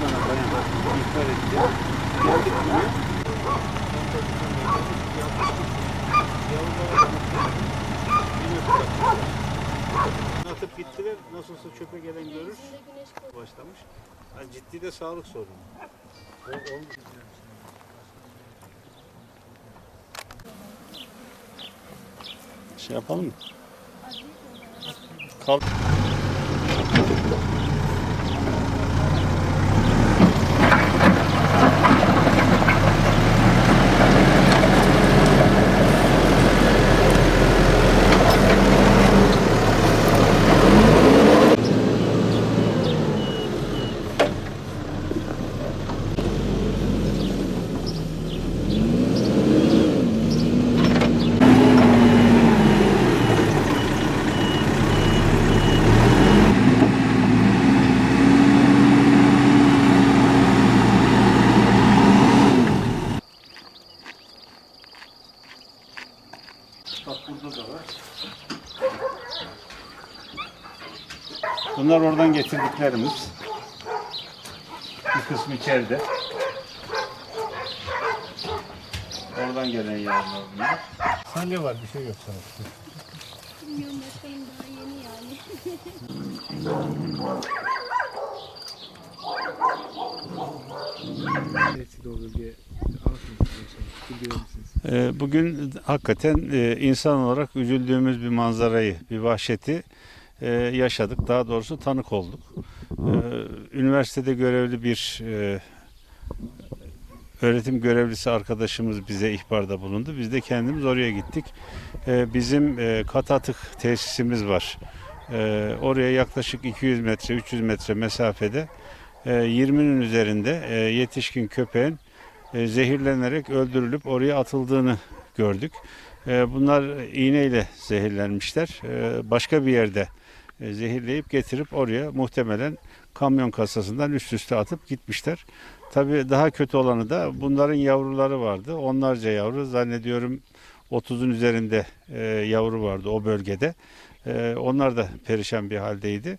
bana bayan ihbar etti. Geldik buraya. Atıp gittiler. Nasılsa çöpe gelen görür. Başlamış. Yani ciddi de sağlık sorunu. O, o, şey yapalım mı? Kal. Bak burada da var. Bunlar oradan getirdiklerimiz. Bir kısmı içeride. Oradan gelen yavrular bunlar. Salya var bir şey yok sana. Bilmiyorum başkanım daha yeni yani. Ee, Bugün hakikaten e, insan olarak üzüldüğümüz bir manzarayı, bir vahşeti e, yaşadık. Daha doğrusu tanık olduk. Ee, Üniversitede görevli bir e, öğretim görevlisi arkadaşımız bize ihbarda bulundu. Biz de kendimiz oraya gittik. Ee, Bizim e, kat atık tesisimiz var. Ee, Oraya yaklaşık 200 metre, 300 metre mesafede e, 20'nin üzerinde yetişkin köpeğin e, zehirlenerek öldürülüp oraya atıldığını gördük. E, Bunlar iğneyle zehirlenmişler. E, Başka bir yerde zehirleyip getirip oraya muhtemelen kamyon kasasından üst üste atıp gitmişler. Tabii daha kötü olanı da bunların yavruları vardı. Onlarca yavru zannediyorum 30'un üzerinde yavru vardı o bölgede. Onlar da perişan bir haldeydi.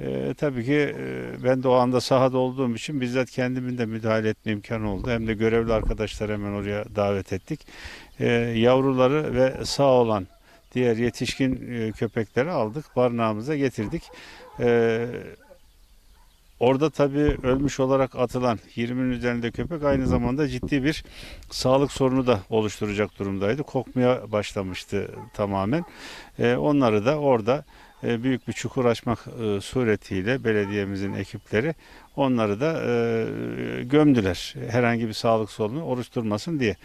E, tabii ki e, ben de o anda sahada olduğum için bizzat kendimin de müdahale etme imkanı oldu. Hem de görevli arkadaşlar hemen oraya davet ettik. E, yavruları ve sağ olan diğer yetişkin e, köpekleri aldık, barınağımıza getirdik. E, orada tabii ölmüş olarak atılan 20'nin üzerinde köpek aynı zamanda ciddi bir sağlık sorunu da oluşturacak durumdaydı. Kokmaya başlamıştı tamamen. E, onları da orada büyük bir çukur açmak e, suretiyle belediyemizin ekipleri onları da e, gömdüler. Herhangi bir sağlık sorunu oluşturmasın diye.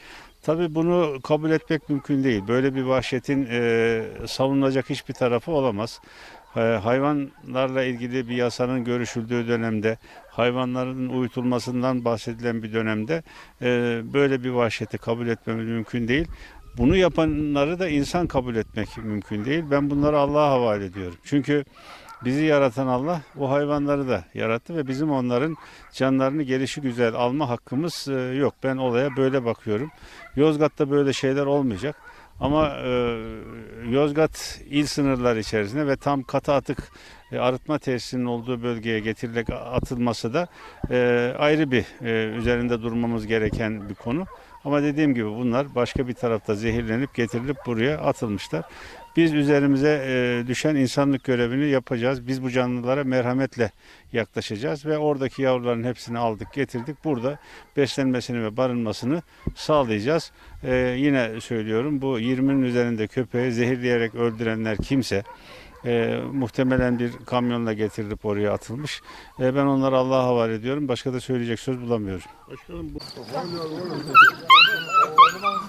Tabii bunu kabul etmek mümkün değil. Böyle bir vahşetin e, savunulacak hiçbir tarafı olamaz. E, hayvanlarla ilgili bir yasanın görüşüldüğü dönemde, hayvanların uyutulmasından bahsedilen bir dönemde e, böyle bir vahşeti kabul etmemiz mümkün değil. Bunu yapanları da insan kabul etmek mümkün değil. Ben bunları Allah'a havale ediyorum. Çünkü bizi yaratan Allah o hayvanları da yarattı ve bizim onların canlarını gelişi güzel alma hakkımız e, yok. Ben olaya böyle bakıyorum. Yozgat'ta böyle şeyler olmayacak. Ama e, Yozgat il sınırları içerisinde ve tam katı atık e, arıtma tesisinin olduğu bölgeye getirilerek atılması da e, ayrı bir e, üzerinde durmamız gereken bir konu. Ama dediğim gibi bunlar başka bir tarafta zehirlenip getirilip buraya atılmışlar. Biz üzerimize e, düşen insanlık görevini yapacağız. Biz bu canlılara merhametle yaklaşacağız ve oradaki yavruların hepsini aldık, getirdik. Burada beslenmesini ve barınmasını sağlayacağız. E, yine söylüyorum bu 20'nin üzerinde köpeği zehirleyerek öldürenler kimse e, muhtemelen bir kamyonla getirilip oraya atılmış. E, ben onları Allah'a havale ediyorum. Başka da söyleyecek söz bulamıyorum. Başkanım bu... Đúng.